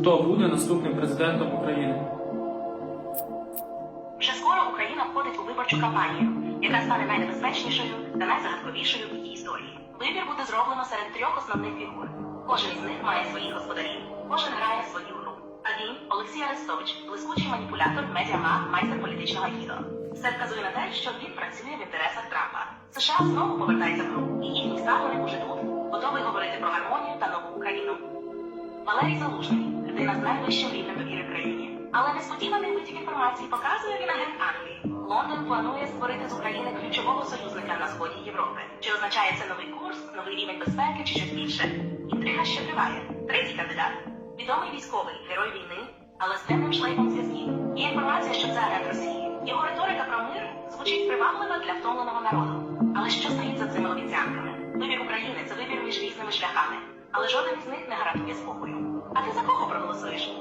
Хто буде наступним президентом України? Вже скоро Україна входить у виборчу кампанію, яка стане найнебезпечнішою та найзагадковішою в її історії. Вибір буде зроблено серед трьох основних фігур. Кожен із них має своїх господарів, кожен грає свою гру. А він, Олексій Арестович, блискучий маніпулятор, медіамаг, майстер політичного гідо. Все вказує на те, що він працює в інтересах Трампа. США знову повертається в гру, і їхній ставленик уже тут, готовий говорити про гармонію та нову Україну. Валерій Залужний, людина з найвищим рівнем довіри країні. Але несподіваний витік інформації показує він агент Англії. Лондон планує створити з України ключового союзника на сході Європи. Чи означає це новий курс, новий рівень безпеки чи щось більше? Інтрига ще триває. Третій кандидат відомий військовий, герой війни, але з темним шлейфом зв'язків. Є інформація, що це агент Росії. Його риторика про мир звучить привабливо для втомленого народу. Але що стоїть за цими обіцянками? Вибір України це вибір між різними шляхами, але жоден із них не гарантує спокою. А ти за кого проголосуєш?